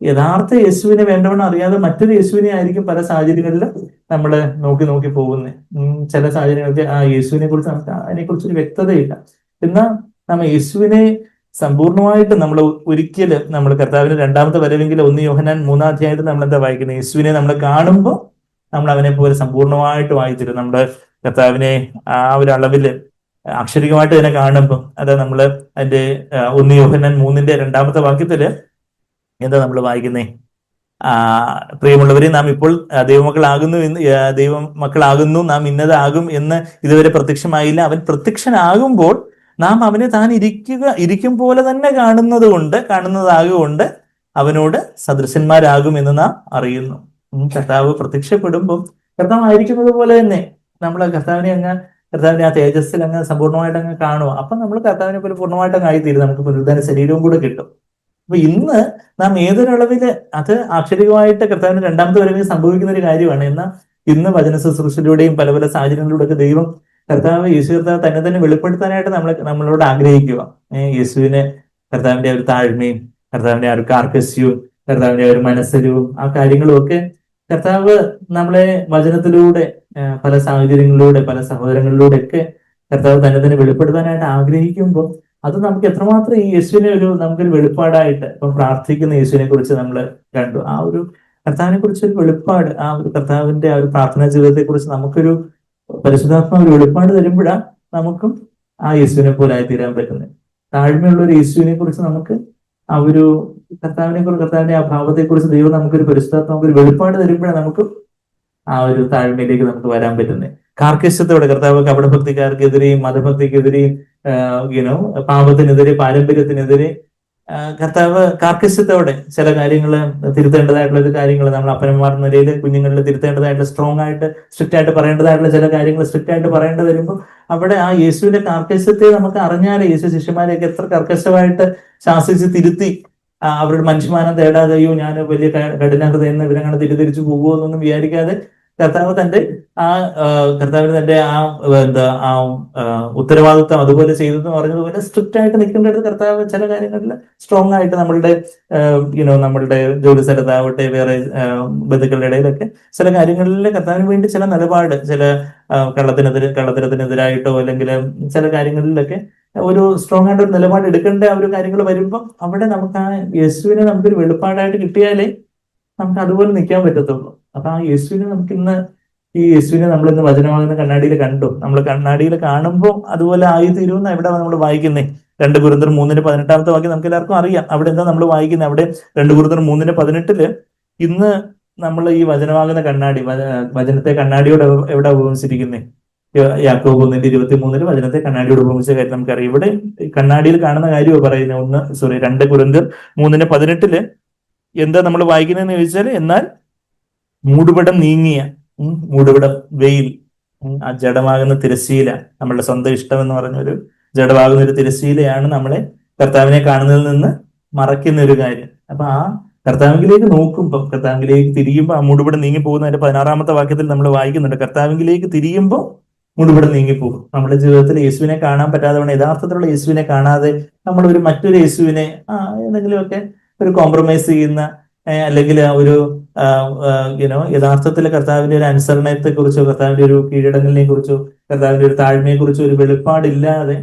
യഥാർത്ഥ യേശുവിനെ വേണ്ടവണ്ണം അറിയാതെ മറ്റൊരു യേശുവിനെ ആയിരിക്കും പല സാഹചര്യങ്ങളിൽ നമ്മൾ നോക്കി നോക്കി പോകുന്നത് ചില സാഹചര്യങ്ങൾക്ക് ആ യേശുവിനെ കുറിച്ച് നമുക്ക് അതിനെ കുറിച്ച് ഒരു വ്യക്തതയില്ല. എന്നാൽ നമ്മ യേശുവിനെ സമ്പൂർണമായിട്ട് നമ്മൾ ഒരിക്കലും നമ്മൾ കർത്താവിന് രണ്ടാമത്തെ വരവെങ്കിൽ ഒന്ന് യോഹനാൻ മൂന്നാം അധ്യായത്തിൽ നമ്മൾ എന്താ വായിക്കുന്നത് യേശുവിനെ നമ്മൾ കാണുമ്പോൾ നമ്മൾ അവനെ പോലെ സമ്പൂർണമായിട്ട് വായിത്തരും നമ്മുടെ കർത്താവിനെ ആ ഒരു അളവിൽ അക്ഷരികമായിട്ട് തന്നെ കാണുമ്പോൾ അത് നമ്മൾ അതിന്റെ ഒന്ന് യോഹനാൻ മൂന്നിന്റെ രണ്ടാമത്തെ വാക്യത്തിൽ എന്താ നമ്മൾ വായിക്കുന്നേ? പ്രിയമുള്ളവരെ നാം ഇപ്പോൾ ദൈവമക്കളാകുന്നു എന്ന് ദൈവമക്കളാകുന്നു നാം ഇന്നതാകും എന്ന് ഇതുവരെ പ്രത്യക്ഷമായില്ല. അവൻ പ്രത്യക്ഷനാകുമ്പോൾ നാം അവനെ താൻ ഇരിക്കുക ഇരിക്കും പോലെ തന്നെ കാണുന്നത് കൊണ്ട് കാണുന്നതാകൊണ്ട് അവനോട് സദൃശന്മാരാകും എന്ന് നാം അറിയുന്നു. കർത്താവ് പ്രത്യക്ഷപ്പെടുമ്പം കർത്താവ് ആയിരിക്കുന്നത് പോലെ തന്നെ നമ്മൾ കർത്താവിനെ അങ്ങ് കർത്താവിനെ ആ തേജസ്സിൽ അങ്ങ് സമ്പൂർണമായിട്ട് അങ്ങ് കാണുക. അപ്പൊ നമ്മൾ കർത്താവിനെ പോലെ പൂർണമായിട്ട് അങ്ങ് ആയിത്തീരും. നമുക്ക് പുനരുദ്ധാന ശരീരവും കൂടെ കിട്ടും. അപ്പൊ ഇന്ന് നാം ഏതൊരളവിൽ അത് ആക്ഷരികമായിട്ട് കർത്താവിന് രണ്ടാമത്തെ വരവിൽ സംഭവിക്കുന്ന ഒരു കാര്യമാണ്. എന്നാൽ ഇന്ന് വചന ശുശ്രൂഷയിലൂടെയും പല പല സാഹചര്യങ്ങളിലൂടെ ഒക്കെ ദൈവം കർത്താവ് യേശു കർത്താവ് തന്നെ തന്നെ വെളിപ്പെടുത്താനായിട്ട് നമ്മൾ നമ്മളോട് ആഗ്രഹിക്കുക. യേശുവിനെ കർത്താവിന്റെ ഒരു താഴ്മയും കർത്താവിന്റെ ഒരു കാർക്കശ്യവും കർത്താവിന്റെ ഒരു മനസ്സരവും ആ കാര്യങ്ങളും ഒക്കെ കർത്താവ് നമ്മളെ വചനത്തിലൂടെ പല സാഹചര്യങ്ങളിലൂടെ പല സഹോദരങ്ങളിലൂടെ ഒക്കെ കർത്താവ് തന്നെ തന്നെ വെളിപ്പെടുത്താനായിട്ട് ആഗ്രഹിക്കുമ്പോൾ അത് നമുക്ക് എത്രമാത്രം ഈ യേശുവിനെ ഒരു നമുക്കൊരു വെളിപ്പാടായിട്ട് ഇപ്പം പ്രാർത്ഥിക്കുന്ന യേശുവിനെ കുറിച്ച് നമ്മൾ കണ്ടു. ആ ഒരു കർത്താവിനെ കുറിച്ച് ഒരു വെളിപ്പാട് ആ ഒരു കർത്താവിന്റെ ആ ഒരു പ്രാർത്ഥനാ ജീവിതത്തെ കുറിച്ച് നമുക്കൊരു പരിശുദ്ധാത്മ ഒരു വെളിപ്പാട് തരുമ്പോഴാണ് നമുക്കും ആ യേശുവിനെ പോലെ ആയി തീരാൻ പറ്റുന്നത്. താഴ്മയുള്ള ഒരു യേശുവിനെ കുറിച്ച് നമുക്ക് ആ ഒരു കർത്താവിനെ കുറിച്ച് കർത്താവിന്റെ ആ ഭാവത്തെ കുറിച്ച് ദൈവം നമുക്കൊരു പരിശുദ്ധാത്മ ഒരു വെളിപ്പാട് തരുമ്പോഴാണ് നമുക്ക് ആ ഒരു താഴ്മയിലേക്ക് നമുക്ക് വരാൻ പറ്റുന്നത്. കാർക്കശ്യത്തോടെ കർത്താവ് കപടഭക്തിക്കാർക്കെതിരെയും മതഭക്തിക്കെതിരെയും യുനോ പാപത്തിനെതിരെ പാരമ്പര്യത്തിനെതിരെ കർത്താവ് കാർക്കശ്യത്തോടെ ചില കാര്യങ്ങൾ തിരുത്തേണ്ടതായിട്ടുള്ള കാര്യങ്ങൾ നമ്മൾ അപ്പനന്മാർ നിലയിൽ കുഞ്ഞുങ്ങളിൽ തിരുത്തേണ്ടതായിട്ടുള്ള സ്ട്രോങ് ആയിട്ട് സ്ട്രിക്റ്റ് ആയിട്ട് പറയേണ്ടതായിട്ടുള്ള ചില കാര്യങ്ങൾ സ്ട്രിക്റ്റ് ആയിട്ട് പറയേണ്ടി വരുമ്പോൾ അവിടെ ആ യേശുവിന്റെ കാർക്കശ്യത്തെ നമുക്ക് അറിഞ്ഞാലേ യേശു ശിഷ്യന്മാരെയൊക്കെ എത്ര കർക്കശമായിട്ട് ശാസിച്ച് തിരുത്തി അവരുടെ മനുഷ്യമാനം തേടാതെയോ ഞാൻ വലിയ ക- കഠിനഹൃദയം ഇവരങ്ങനെ തിരിതിരിച്ചു പോകുമോ എന്നൊന്നും വിചാരിക്കാതെ കർത്താവ് തന്റെ ആ കർത്താവിന് തന്റെ ആ എന്താ ആ ഉത്തരവാദിത്വം അതുപോലെ ചെയ്തെന്ന് പറഞ്ഞതുപോലെ സ്ട്രിക്റ്റ് ആയിട്ട് നിൽക്കേണ്ടത് കർത്താവ് ചില കാര്യങ്ങളിൽ സ്ട്രോങ് ആയിട്ട് നമ്മളുടെ യുനോ നമ്മളുടെ ജോലി സ്ഥലത്താവട്ടെ വേറെ ബന്ധുക്കളുടെ ഇടയിലൊക്കെ ചില കാര്യങ്ങളിൽ കർത്താവിന് വേണ്ടി ചില നിലപാട് ചില കള്ളത്തിനെതിരെ കള്ളത്തരത്തിനെതിരായിട്ടോ അല്ലെങ്കിൽ ചില കാര്യങ്ങളിലൊക്കെ ഒരു സ്ട്രോങ് ആയിട്ട് ഒരു നിലപാട് എടുക്കേണ്ട ഒരു കാര്യങ്ങൾ വരുമ്പോൾ അവിടെ നമുക്ക് ആ യേശുവിനെ നമുക്കൊരു വെളിപ്പാടായിട്ട് കിട്ടിയാലേ നമുക്ക് അതുപോലെ നിൽക്കാൻ പറ്റത്തുള്ളൂ. അപ്പൊ ആ യേശുവിനെ നമുക്ക് ഇന്ന് ഈ യേശുവിനെ നമ്മൾ ഇന്ന് വചനമാകുന്ന കണ്ണാടിയിൽ കണ്ടു. നമ്മൾ കണ്ണാടിയിൽ കാണുമ്പോൾ അതുപോലെ ആയി തീരുമെന്ന് എവിടെ നമ്മൾ വായിക്കുന്നേ. രണ്ട് ഗുരുതർ മൂന്നിന് പതിനെട്ടാമത്തെ വാക്യം നമുക്ക് എല്ലാവർക്കും അറിയാം. അവിടെ എന്താ നമ്മൾ വായിക്കുന്നത് അവിടെ രണ്ട് ഗുരുതർ മൂന്നിന് പതിനെട്ടിൽ ഇന്ന് നമ്മൾ ഈ വചനമാകുന്ന കണ്ണാടി വചനത്തെ കണ്ണാടിയോട് എവിടെ ഉപമിച്ചിരിക്കുന്നേ? യാക്കോ ഒന്നിന്റെ ഇരുപത്തി മൂന്നിൽ വചനത്തെ കണ്ണാടിയോട് ഉപമിച്ച കാര്യം നമുക്കറിയാം. ഇവിടെ കണ്ണാടിയിൽ കാണുന്ന കാര്യമാണ് പറയുന്നത് ഒന്ന് സോറി രണ്ട് കുരുന്തർ മൂന്നിന് പതിനെട്ടിൽ എന്താ നമ്മൾ വായിക്കുന്നതെന്ന് ചോദിച്ചാൽ എന്നാൽ മൂടുപടം നീങ്ങിയ മൂടുപടം വെയിൽ ആ ജഡമാകുന്ന തിരശ്ശീല നമ്മളുടെ സ്വന്തം ഇഷ്ടം എന്ന് പറഞ്ഞൊരു ജഡമാകുന്ന ഒരു തിരശ്ശീലയാണ് നമ്മളെ കർത്താവിനെ കാണുന്നതിൽ നിന്ന് മറയ്ക്കുന്ന ഒരു കാര്യം. അപ്പൊ ആ കർത്താവിലേക്ക് നോക്കുമ്പോൾ കർത്താവിലേക്ക് തിരിയുമ്പോൾ ആ മൂടുപടം നീങ്ങി പോകുന്നതിന്റെ പതിനാറാമത്തെ വാക്യത്തിൽ നമ്മൾ വായിക്കുന്നുണ്ട്. കർത്താവിലേക്ക് തിരിയുമ്പോൾ മൂടുപടം നീങ്ങിപ്പോകും. നമ്മുടെ ജീവിതത്തിൽ യേശുവിനെ കാണാൻ പറ്റാതെ വേണം യഥാർത്ഥത്തിലുള്ള യേശുവിനെ കാണാതെ നമ്മൾ ഒരു മറ്റൊരു യേശുവിനെ ആ എന്തെങ്കിലുമൊക്കെ ഒരു കോംപ്രമൈസ് ചെയ്യുന്ന അല്ലെങ്കിൽ ഒരു യുനോ യഥാർത്ഥത്തിൽ കർത്താവിന്റെ ഒരു അനുസരണത്തെ കുറിച്ചോ കർത്താവിന്റെ ഒരു കീഴടങ്ങലിനെ കുറിച്ചോ കർത്താവിന്റെ ഒരു താഴ്മയെ കുറിച്ചോ ഒരു വെളിപ്പാടില്ലാതെ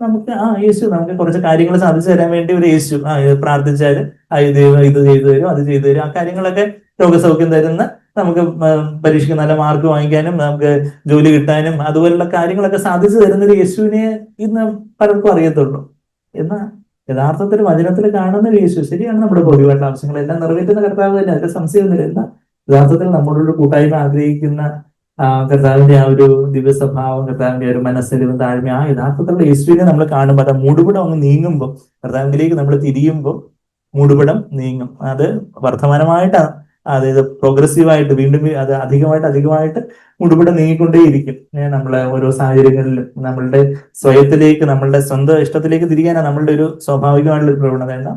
നമുക്ക് ആ യേശു നമുക്ക് കുറച്ച് കാര്യങ്ങൾ സാധിച്ചു തരാൻ വേണ്ടി ഒരു യേശു ആ പ്രാർത്ഥിച്ചാൽ ആ ഇത് ഇത് ചെയ്തു തരും അത് ചെയ്തു തരും. ആ കാര്യങ്ങളൊക്കെ രോഗസൗഖ്യം തരുന്ന നമുക്ക് പരീക്ഷയ്ക്ക് നല്ല മാർക്ക് വാങ്ങിക്കാനും നമുക്ക് ജോലി കിട്ടാനും അതുപോലുള്ള കാര്യങ്ങളൊക്കെ സാധിച്ചു തരുന്ന ഒരു യേശുവിനെ ഇന്ന് പലർക്കും അറിയത്തുള്ളൂ. എന്നാൽ യഥാർത്ഥത്തിൽ വചനത്തിൽ കാണുന്ന യേശു ശരിയാണ് നമ്മുടെ ഭൗതികമായിട്ടുള്ള ആവശ്യങ്ങളെല്ലാം നിറവേറ്റുന്ന കർത്താവ് തന്നെ. അതിന്റെ സംശയമൊന്നുമില്ല. എന്നാൽ യഥാർത്ഥത്തിൽ നമ്മളോട് കൂട്ടായ്മ ആഗ്രഹിക്കുന്ന കർത്താവിന്റെ ആ ഒരു ദിവ്യ സ്വഭാവം കർത്താവിന്റെ ഒരു മനസ്സലിവും താഴ്മ ആ യഥാർത്ഥത്തിലുള്ള യേശുവിനെ നമ്മൾ കാണുമ്പോൾ അത് മൂടുപടം അങ്ങ് നീങ്ങുമ്പോൾ കർത്താവിലേക്ക് നമ്മൾ തിരിയുമ്പോൾ മൂടുപടം നീങ്ങും. അത് വർദ്ധമാനമായിട്ടാണ്. അതായത് പ്രോഗ്രസീവായിട്ട് വീണ്ടും അത് അധികമായിട്ട് അധികമായിട്ട് മൂടുപടം നീങ്ങിക്കൊണ്ടേയിരിക്കും. നമ്മളെ ഓരോ സാഹചര്യങ്ങളിലും നമ്മളുടെ സ്വയത്തിലേക്ക് നമ്മളുടെ സ്വന്തം ഇഷ്ടത്തിലേക്ക് തിരികാനാണ് നമ്മളുടെ ഒരു സ്വാഭാവികമായിട്ടുള്ള ഒരു പ്രവണത.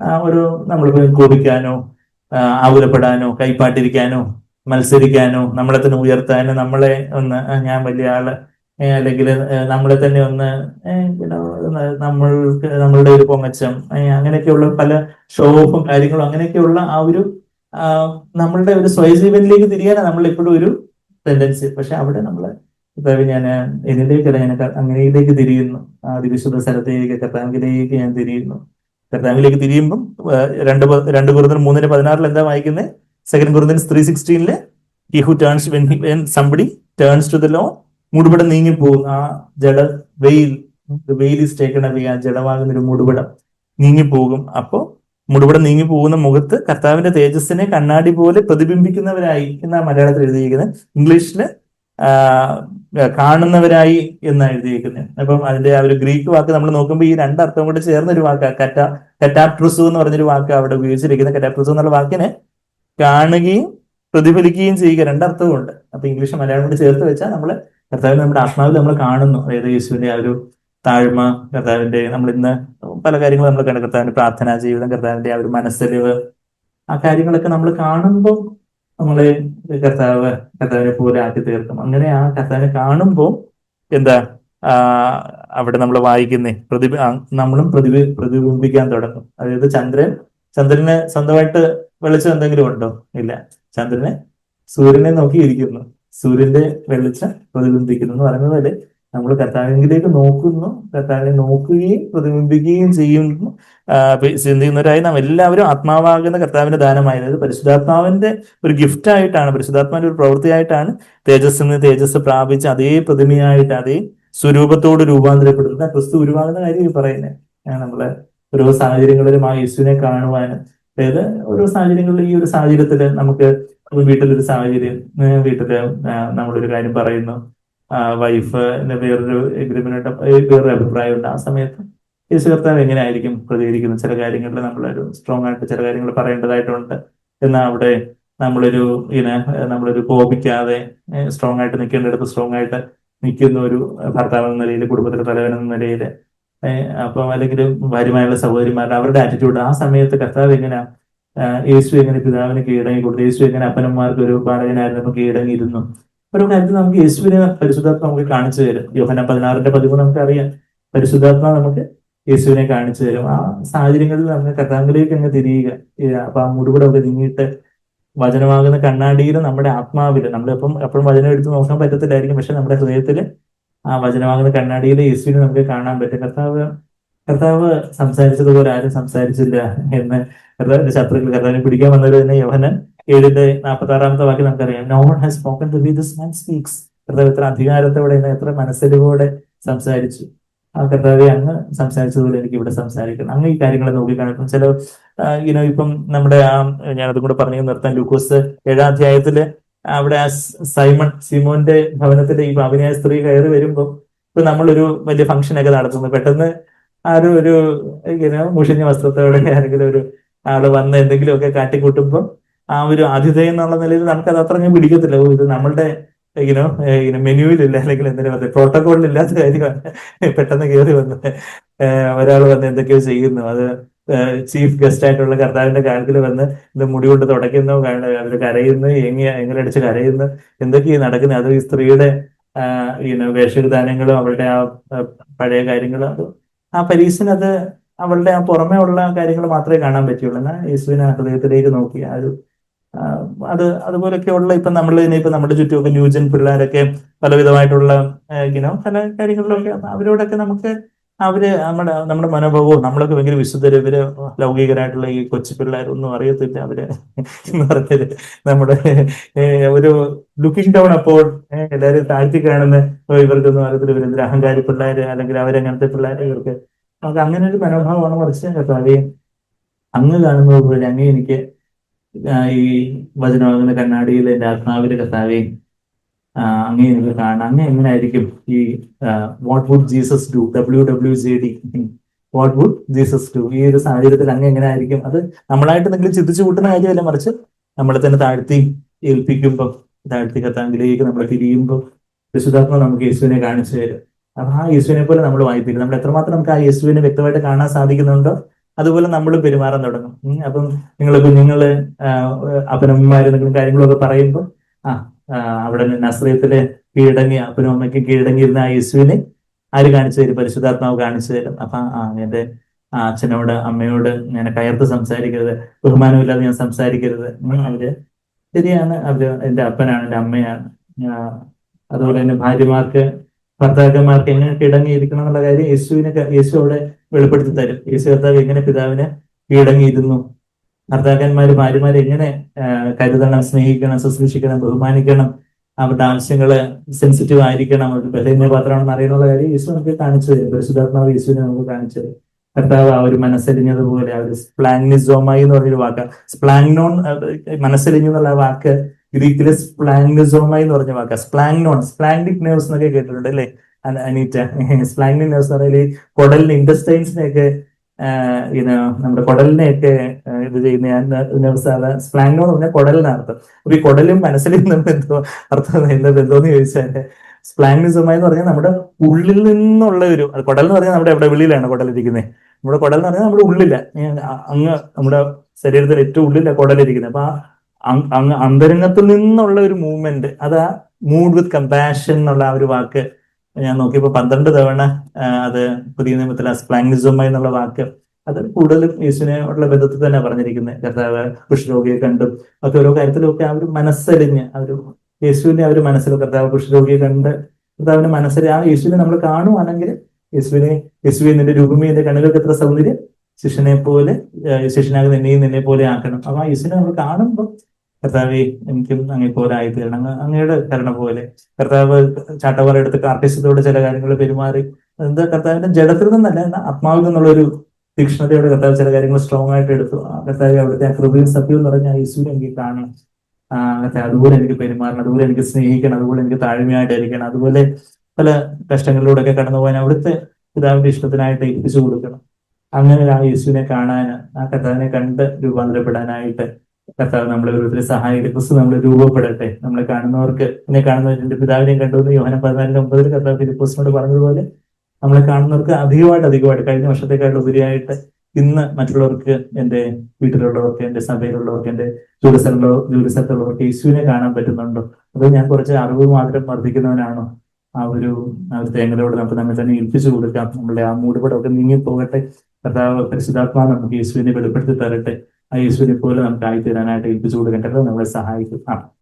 ആ ഒരു നമ്മൾ കോപിക്കാനോ ആകുലപ്പെടാനോ കൈപ്പാട്ടിരിക്കാനോ മത്സരിക്കാനോ നമ്മളെ തന്നെ ഉയർത്താനോ നമ്മളെ ഒന്ന് ഞാൻ വലിയ ആൾ അല്ലെങ്കിൽ നമ്മളെ തന്നെ ഒന്ന് നമ്മൾക്ക് നമ്മളുടെ ഒരു പൊങ്ങച്ചം അങ്ങനെയൊക്കെയുള്ള പല ഷോ ഓഫും കാര്യങ്ങളും അങ്ങനെയൊക്കെയുള്ള ആ ഒരു നമ്മളുടെ ഒരു സ്വയജീവനിലേക്ക് തിരിയാനാണ് നമ്മൾ എപ്പോഴും ഒരു ടെൻഡൻസി പക്ഷെ അവിടെ നമ്മൾ ഇപ്പൊ ഞാൻ എന്നിലേക്കല്ല ഞാൻ അങ്ങനെയിലേക്ക് തിരിയുന്നു. ആ അതിവിശുദ്ധ സ്ഥലത്തേക്ക് കർത്താവിലേക്ക് ഞാൻ തിരിയുന്നു. കർത്താവിലേക്ക് തിരിയുമ്പം രണ്ട് രണ്ട് കുറുതൻ മൂന്നിന് പതിനാറിൽ എന്താ വായിക്കുന്നത് സെക്കൻഡ് കുറുതൻ three സിക്സ്റ്റീനിൽ he who turns when somebody turns to the Lord മൂടുപടം പോകുന്നു. ആ ജഡ വെയിൽ വെയിൽ ഈസ് ടേക്കൺ ആ ജഡമാകുന്ന ഒരു മൂടുപടം നീങ്ങിപ്പോകും അപ്പോ മുടുപടം നീങ്ങി പോകുന്ന മുഖത്ത് കർത്താവിന്റെ തേജസ്സിനെ കണ്ണാടി പോലെ പ്രതിബിംബിക്കുന്നവരായി എന്നാണ് മലയാളത്തിൽ എഴുതിയിരിക്കുന്നത്. ഇംഗ്ലീഷിൽ കാണുന്നവരായി എന്നാണ് എഴുതിയിരിക്കുന്നത്. അപ്പം അതിന്റെ ആ ഒരു ഗ്രീക്ക് വാക്ക് നമ്മൾ നോക്കുമ്പോൾ ഈ രണ്ടർത്ഥം കൂടെ ചേർന്ന ഒരു വാക്കാണ് കറ്റ കറ്റാപ്ട്രുസു എന്ന് പറഞ്ഞൊരു വാക്ക് അവിടെ ഉപയോഗിച്ചിരിക്കുന്നത് കറ്റാപ്ട്രുസു എന്നുള്ള വാക്കിനെ കാണുകയും പ്രതിഫലിക്കുകയും ചെയ്യുക. രണ്ടർത്ഥവും ഉണ്ട്. അപ്പൊ ഇംഗ്ലീഷ് മലയാളം കൂടി ചേർത്ത് വെച്ചാൽ നമ്മൾ കർത്താവിനെ നമ്മുടെ ആത്മാവിൽ നമ്മൾ കാണുന്നു. അതായത് യേശുവിന്റെ ആ ഒരു താഴ്മ കർത്താവിന്റെ നമ്മൾ ഇന്ന് പല കാര്യങ്ങളും നമ്മൾ കണ്ടു കർത്താവിന്റെ പ്രാർത്ഥനാ ജീവിതം കർത്താവിന്റെ ആ ഒരു മനസ്സരിവ് ആ കാര്യങ്ങളൊക്കെ നമ്മൾ കാണുമ്പോൾ നമ്മളെ കർത്താവ് കർത്താവിനെ പോലെ ആക്കി തീർക്കും. അങ്ങനെ ആ കർത്താവിനെ കാണുമ്പോൾ എന്താ അവിടെ നമ്മൾ വായിക്കുന്നേ പ്രതി നമ്മളും പ്രതിബി പ്രതിബിംബിക്കാൻ തുടങ്ങും. അതായത് ചന്ദ്രൻ ചന്ദ്രന് സ്വന്തമായിട്ട് വെളിച്ചം എന്തെങ്കിലും ഉണ്ടോ? ഇല്ല. ചന്ദ്രനെ സൂര്യനെ നോക്കിയിരിക്കുന്നു. സൂര്യന്റെ വെളിച്ചം പ്രതിബിംബിക്കുന്നു എന്ന് പറയുന്നത് നമ്മൾ കർത്താവിലേക്ക് നോക്കുന്നു. കർത്താവിനെ നോക്കുകയും പ്രതിബിംബിക്കുകയും ചെയ്യുന്നു. ചിന്തിക്കുന്നവരായി നാം എല്ലാവരും ആത്മാവാകുന്ന കർത്താവിന്റെ ദാനമായി. അതായത് പരിശുദ്ധാത്മാവിന്റെ ഒരു ഗിഫ്റ്റ് ആയിട്ടാണ് പരിശുദ്ധാത്മാവിന്റെ ഒരു പ്രവൃത്തിയായിട്ടാണ് തേജസ്സിന് തേജസ് പ്രാപിച്ച് അതേ പ്രതിമയായിട്ട് അതേ സ്വരൂപത്തോട് രൂപാന്തരപ്പെടുന്നത്. ക്രിസ്തു ഉരുവാകുന്ന കാര്യം ഈ പറയുന്നത് നമ്മളെ ഓരോ സാഹചര്യങ്ങളിലും ആ യേശുവിനെ കാണുവാനും അതായത് ഓരോ സാഹചര്യങ്ങളിലും ഈ ഒരു സാഹചര്യത്തിൽ നമുക്ക് വീട്ടിലൊരു സാഹചര്യം വീട്ടിൽ നമ്മളൊരു കാര്യം പറയുന്നു. വൈഫ് വേറൊരു എഗ്രിമെന്റ് വേറൊരു അഭിപ്രായമുണ്ട്. ആ സമയത്ത് യേശു കർത്താവ് എങ്ങനെയായിരിക്കും പ്രതികരിക്കുന്നത്? ചില കാര്യങ്ങളിൽ നമ്മളൊരു സ്ട്രോങ് ആയിട്ട് ചില കാര്യങ്ങൾ പറയേണ്ടതായിട്ടുണ്ട്. എന്നാൽ അവിടെ നമ്മളൊരു ഇങ്ങനെ നമ്മളൊരു കോപിക്കാതെ സ്ട്രോങ് ആയിട്ട് നിൽക്കേണ്ടടുത്ത് സ്ട്രോങ് ആയിട്ട് നിൽക്കുന്ന ഒരു ഭർത്താവ് എന്ന നിലയിൽ കുടുംബത്തിലെ തലവൻ എന്ന നിലയിൽ അപ്പം അല്ലെങ്കിൽ ഭാര്യമായുള്ള സഹോദരിമാരുടെ അവരുടെ ആറ്റിറ്റ്യൂഡ് ആ സമയത്ത് കർത്താവ് എങ്ങനെ യേശു എങ്ങനെ പിതാവിന് കീഴടങ്ങി കൊടുത്തു യേശു എങ്ങനെ അപ്പനന്മാർക്ക് ഒരു പാലകനായിരുന്നു കീഴടങ്ങിയിരുന്നു? ഓരോ കാര്യത്തിൽ നമുക്ക് യേശുവിനെ പരിശുദ്ധാത്മ നമുക്ക് കാണിച്ചു തരും. യോഹന പതിനാറിന്റെ പതിവ് നമുക്കറിയാം പരിശുദ്ധാത്മ നമുക്ക് യേശുവിനെ കാണിച്ചു തരും. ആ സാഹചര്യങ്ങളിൽ നമ്മൾ കർത്താവിലേക്ക് അങ്ങ് തിരിയുക. അപ്പൊ ആ മുടിപടമൊക്കെ നീങ്ങിയിട്ട് വചനമാകുന്ന കണ്ണാടിയിൽ നമ്മുടെ ആത്മാവിൽ നമ്മളിപ്പം എപ്പോഴും വചനം എടുത്ത് നോക്കാൻ പറ്റത്തില്ലായിരിക്കും. പക്ഷെ നമ്മുടെ ഹൃദയത്തിൽ ആ വചനമാകുന്ന കണ്ണാടിയിൽ യേശുവിനെ നമുക്ക് കാണാൻ പറ്റും. കർത്താവ് കർത്താവ് സംസാരിച്ചതുപോലെ ആരും സംസാരിച്ചില്ല എന്ന് കർത്താവിന്റെ ശത്രുക്കൾ കർത്താവിനെ പിടിക്കാൻ വന്നവർ തന്നെ യോഹനൻ ഏഴിന്റെ നാൽപ്പത്തി ആറാമത്തെ വാക്യം നമുക്കറിയാം. No one has spoken to be this man speaks കർത്താവ് എത്ര അധികാരത്തോടെ എത്ര മനസ്സിലൂടെ സംസാരിച്ചു. ആ കർത്താവെ അങ്ങ് സംസാരിച്ചതുപോലെ എനിക്ക് ഇവിടെ സംസാരിക്കണം. അങ്ങ് ഈ കാര്യങ്ങളെ നോക്കിക്കാണിക്കും ചില ഇനോ ഇപ്പം നമ്മുടെ ആ ഞാനതും കൂടെ പറഞ്ഞു നിർത്താൻ ലൂക്കോസ് ഏഴാം അധ്യായത്തിൽ അവിടെ ആ സൈമൺ സിമോന്റെ ഭവനത്തിലെ ഈ അഭിനയ സ്ത്രീ കയറി വരുമ്പോൾ ഇപ്പൊ നമ്മളൊരു വലിയ ഫംഗ്ഷൻ ഒക്കെ നടത്തുന്നു. പെട്ടെന്ന് ആരും ഒരു ഇങ്ങനെ മുഷിഞ്ഞ വസ്ത്രത്തോടെ ആരെങ്കിലും ഒരു ആൾ വന്ന് എന്തെങ്കിലുമൊക്കെ കാട്ടിക്കൂട്ടുമ്പോൾ ആ ഒരു ആതിഥേയം എന്നുള്ള നിലയിൽ നമുക്ക് അത് അത്ര ഞാൻ പിടിക്കത്തില്ല. ഇത് നമ്മളുടെ ഇങ്ങനെ ഇങ്ങനെ മെനുവിലില്ല അല്ലെങ്കിൽ എന്തിനാ പറയുക പ്രോട്ടോകോളിൽ ഇല്ലാത്ത കാര്യമാണ്. പെട്ടെന്ന് കയറി വന്ന് ഒരാൾ വന്ന് എന്തൊക്കെയോ ചെയ്യുന്നു. അത് ചീഫ് ഗസ്റ്റ് ആയിട്ടുള്ള കർത്താവിന്റെ കാര്യത്തിൽ വന്ന് ഇത് മുടി കൊണ്ട് തുടയ്ക്കുന്നു അവർ കരയുന്നു എങ്ങനെ എങ്ങനെ അടിച്ച് കരയുന്നു. എന്തൊക്കെയാ നടക്കുന്നത് അത് ഈ സ്ത്രീയുടെ ഇങ്ങനെ വേഷവിധാനങ്ങളും അവരുടെ ആ, പഴയ കാര്യങ്ങളും അത് ആ പരീസിനത് അവളുടെ ആ പുറമേ ഉള്ള കാര്യങ്ങൾ മാത്രമേ കാണാൻ പറ്റുള്ളൂ. എന്നാൽ യേശുവിനെ ഹൃദയത്തിലേക്ക് നോക്കി. ആ ഒരു അത് അതുപോലൊക്കെയുള്ള ഇപ്പൊ നമ്മൾ ഇപ്പൊ നമ്മുടെ ചുറ്റുമൊക്കെ ന്യൂജൻ പിള്ളേരൊക്കെ പലവിധമായിട്ടുള്ള ഇങ്ങനെ പല കാര്യങ്ങളിലൊക്കെ അവരോടൊക്കെ നമുക്ക് അവർ നമ്മുടെ നമ്മുടെ മനോഭാവവും നമ്മളൊക്കെ ഭയങ്കര വിശുദ്ധര് ഇവർ ലൗകികരായിട്ടുള്ള ഈ കൊച്ചു പിള്ളേരൊന്നും അറിയത്തില്ല. അവർ എന്ന് പറഞ്ഞത് നമ്മുടെ ഒരു ലുക്കിംഗ് ഡൗൺ അപ്പോൾ എല്ലാവരും താഴ്ത്തി കാണുന്ന ഇവർക്കൊന്നും അറിയത്തില്ല. ഇവരെന്തൊരു അഹങ്കാരി പിള്ളേര്? അല്ലെങ്കിൽ അവരങ്ങനത്തെ പിള്ളേര് ഇവർക്ക്? നമുക്ക് അങ്ങനെ ഒരു മനോഭാവമാണ് മറിച്ച് കർത്താവെ അങ്ങ് കാണുന്നത് പോലെ എനിക്ക് ഈ വചനമാകുന്ന കണ്ണാടിയിൽ എന്റെ ആത്മാവിലെ കർത്താവെ ആ, അങ്ങേ എനിക്ക് കാണാം അങ്ങ് എങ്ങനെയായിരിക്കും ഈ what would Jesus do W W J D what would Jesus do ഈ ഒരു സാഹചര്യത്തിൽ അങ്ങ് എങ്ങനെയായിരിക്കും? അത് നമ്മളായിട്ട് എന്തെങ്കിലും ചിന്തിച്ചു കൂട്ടുന്ന കാര്യമല്ല മറിച്ച് നമ്മളെ തന്നെ താഴ്ത്തി ഏൽപ്പിക്കുമ്പോൾ താഴ്ത്തി കത്താങ്കിലേക്ക് നമ്മൾ തിരിയുമ്പോൾ വിശുദ്ധാത്മ നമുക്ക് യേശുവിനെ കാണിച്ചു തരും. അപ്പൊ ആ യേശുവിനെ പോലെ നമ്മൾ വായിപ്പിക്കും നമ്മൾ എത്രമാത്രം നമുക്ക് ആ യേശുവിനെ വ്യക്തമായിട്ട് കാണാൻ സാധിക്കുന്നുണ്ടോ? അതുപോലെ നമ്മൾ പെരുമാറാൻ തുടങ്ങും. അപ്പം നിങ്ങൾ കുഞ്ഞുങ്ങൾ അപ്പനമ്മമാര് എന്തെങ്കിലും കാര്യങ്ങളൊക്കെ പറയുമ്പോൾ ആ, അവിടെ നസ്രയത്തിലെ കീഴടങ്ങി അപ്പനും അമ്മയ്ക്കും കീഴടങ്ങിയിരുന്ന ആ യേശുവിനെ ആര് കാണിച്ചു തരും? പരിശുദ്ധാത്മാവ് കാണിച്ചു തരും. അപ്പൊ ആ എന്റെ അച്ഛനോട് അമ്മയോട് ഞാൻ കയർത്ത് സംസാരിക്കരുത്. ബഹുമാനമില്ലാതെ ഞാൻ സംസാരിക്കരുത്. അവർ ശരിയാണ്. അവർ എന്റെ അപ്പനാണ് എന്റെ അമ്മയാണ്. അതുപോലെ തന്നെ ഭാര്യമാർക്ക് ഭർത്താക്കന്മാർക്ക് എങ്ങനെ കിടങ്ങിയിരിക്കണം എന്നുള്ള കാര്യം യേശുവിനെ യേശു അവിടെ വെളിപ്പെടുത്തി തരും. യേശു കർത്താവ് എങ്ങനെ പിതാവിനെ കീഴടങ്ങിയിരുന്നു? ഭർത്താക്കന്മാര് ഭാര്യമാരെ എങ്ങനെ കരുതണം സ്നേഹിക്കണം ശുശ്രൂഷിക്കണം ബഹുമാനിക്കണം അവരുടെ ആവശ്യങ്ങൾ സെൻസിറ്റീവ് ആയിരിക്കണം അവർക്ക് ബലഹീന പാത്രമാണെന്ന് അറിയാനുള്ള കാര്യം യേശു നമുക്ക് കാണിച്ചു തരും. പരിശുദ്ധാത്മാവ് യേശുവിനെ നമുക്ക് കാണിച്ചു തരും. കർത്താവ് ആ ഒരു മനസ്സരിഞ്ഞതുപോലെ ആ ഒരു സ്പ്ലാങ്നിസോമായി എന്ന് പറഞ്ഞൊരു വാക്ക് സ്പ്ലാങ്നോൺ മനസ്സരിഞ്ഞു എന്നുള്ള വാക്ക് ഗ്രീക്കിലെ സ്പ്ലാങ്നിസോമായി എന്ന് പറഞ്ഞ വാക്ക് സ്പ്ലാങ്നോൺ സ്പ്ലാങ്ഡിക് നെർവ്സ് എന്നൊക്കെ കേട്ടിട്ടുണ്ട് അല്ലേ? അന- അനീറ്റ സ്പ്ലാങ്ഡിക് നെർവ്സ് എന്ന് പറഞ്ഞാൽ ഈ കുടലിന് ഇൻഡസ്റ്റൈൻസിനെയൊക്കെ നമ്മുടെ കുടലിനെയൊക്കെ ഇത് ചെയ്യുന്ന ഞാൻ സ്പ്ലാങ്നോൺ എന്ന് പറഞ്ഞാൽ കുടലിന് അർത്ഥം. അപ്പൊ ഈ കുടലും മനസ്സിലും തമ്മിൽ എന്തോ അർത്ഥം എന്താ എന്തോന്ന് ചോദിച്ചാൽ സ്പ്ലാങ്നിസമായി എന്ന് പറഞ്ഞാൽ നമ്മുടെ ഉള്ളിൽ നിന്നുള്ള ഒരു കുടൽ എന്ന് പറഞ്ഞാൽ നമ്മുടെ എവിടെ വെളിയിലാണ് കുടലിരിക്കുന്നത് നമ്മുടെ കുടൽ എന്ന് പറഞ്ഞാൽ നമ്മുടെ ഉള്ളില. അങ്ങ് നമ്മുടെ ശരീരത്തിൽ ഏറ്റവും ഉള്ളില്ല കുടലിരിക്കുന്നത് അപ്പൊ ആ അന്തരംഗത്തിൽ നിന്നുള്ള ഒരു മൂവ്മെന്റ് അത് മൂഡ് വിത്ത് കമ്പാഷൻ എന്നുള്ള ആ ഒരു വാക്ക് ഞാൻ നോക്കിയപ്പോൾ പന്ത്രണ്ട് തവണ അത് പുതിയ നിയമത്തിൽ സ്പ്ലാങ്നിസോമ എന്നുള്ള വാക്ക് അത് കൂടുതലും യേശുവിനോടുള്ള ബന്ധത്തിൽ തന്നെ പറഞ്ഞിരിക്കുന്നത് കർത്താവ് കുഷ്ഠരോഗിയെ കണ്ടും ഒക്കെ ഓരോ കാര്യത്തിലൊക്കെ ആ ഒരു മനസ്സലിഞ്ഞ് ആ ഒരു യേശുവിന്റെ ആ ഒരു മനസ്സിൽ കർത്താവ് കുഷ്ഠരോഗിയെ കണ്ട് കർത്താവിന്റെ മനസ്സിൽ ആ യേശുവിനെ നമ്മൾ കാണുവാണെങ്കിൽ യേശുവിനെ യേശുവെ നിന്റെ രൂപമേ എന്റെ കണ്ണുകൾക്ക് എത്ര സൗന്ദര്യം? ശിഷ്യനെ പോലെ ശിഷ്യനാകുന്ന എന്നെയും നിന്നെ പോലെ ആക്കണം. അപ്പൊ ആ യേശുവിനെ നമ്മൾ കാണുമ്പോൾ കർത്താവെ എനിക്കും അങ്ങേ പോലെ ആയിത്തീരണം അങ്ങ് അങ്ങയുടെ കരുണ പോലെ. കർത്താവ് ചാട്ടവാറ എടുത്ത് കാർട്ടിസ്യത്തോട് ചില കാര്യങ്ങൾ പെരുമാറി. എന്താ കർത്താവിന്റെ ജഡത്തിൽ നിന്നല്ല ആത്മാവിൽ നിന്നുള്ള ഒരു തീക്ഷ്ണതയോടെ കർത്താവ് ചില കാര്യങ്ങൾ സ്ട്രോങ് ആയിട്ട് എടുത്തു. കർത്താവ് അവിടുത്തെ ആ കൃപയും സത്യവും നിറഞ്ഞ ആ യേശുവിനെ എനിക്ക് കാണണം. കർത്താവ് അതുപോലെ എനിക്ക് പെരുമാറണം അതുപോലെ എനിക്ക് സ്നേഹിക്കണം അതുപോലെ എനിക്ക് താഴ്മയായിട്ട് ഇരിക്കണം അതുപോലെ പല കഷ്ടങ്ങളിലൂടെ ഒക്കെ കടന്നു പോകാൻ അവിടുത്തെ പിതാവിന്റെ ഇഷ്ടത്തിനായിട്ട് ഏൽപ്പിച്ചു കൊടുക്കണം. അങ്ങനെ ആ യേശുവിനെ കാണാൻ ആ കർത്താവിനെ കണ്ട് രൂപാന്തരപ്പെടാനായിട്ട് കർത്താവ് നമ്മളെ ഓരോരുത്തരെ സഹായിക്കട്ടെ ക്രിസ്തു നമ്മൾ രൂപപ്പെടട്ടെ. നമ്മളെ കാണുന്നവർക്ക് എന്നെ കാണുന്നവരുടെ പിതാവിനെയും കണ്ടു എന്ന് യോഹന പതിനാലിന്റെ ഒമ്പതിൽ കർത്താവ് ഫിലിപ്പോസിനോട് പറഞ്ഞതുപോലെ നമ്മളെ കാണുന്നവർക്ക് അധികമായിട്ട് അധികമായിട്ട് കഴിഞ്ഞ വർഷത്തേക്കാളും ഉപരിയായിട്ട് ഇന്ന് മറ്റുള്ളവർക്ക് എന്റെ വീട്ടിലുള്ളവർക്ക് എന്റെ സഭയിലുള്ളവർക്ക് എന്റെ ജോലിസ്ഥലോ ജോലിസ്ഥലത്തുള്ളവർക്ക് യേശുവിനെ കാണാൻ പറ്റുന്നുണ്ടോ? അതോ ഞാൻ കുറച്ച് അറിവ് മാത്രം വർദ്ധിക്കുന്നവനാണോ? ആ ഒരു ആ ഒരു തേങ്ങലോട് നമുക്ക് നമ്മെ തന്നെ ഏൽപ്പിച്ചു കൊടുക്കാം. നമ്മളെ ആ മൂടുപടമൊക്കെ നീങ്ങി പോകട്ടെ കർത്താവ് പരിശുദ്ധാത്മാ നമുക്ക് യേശുവിനെ വെളിപ്പെടുത്തി തരട്ടെ. ആ യേശുവിനെ പോലെ നമുക്ക് ആയിത്തീരാനായിട്ട് ഏൽപ്പിച്ചു കൊടുക്കേണ്ടത് നമ്മളെ സഹായിക്കും.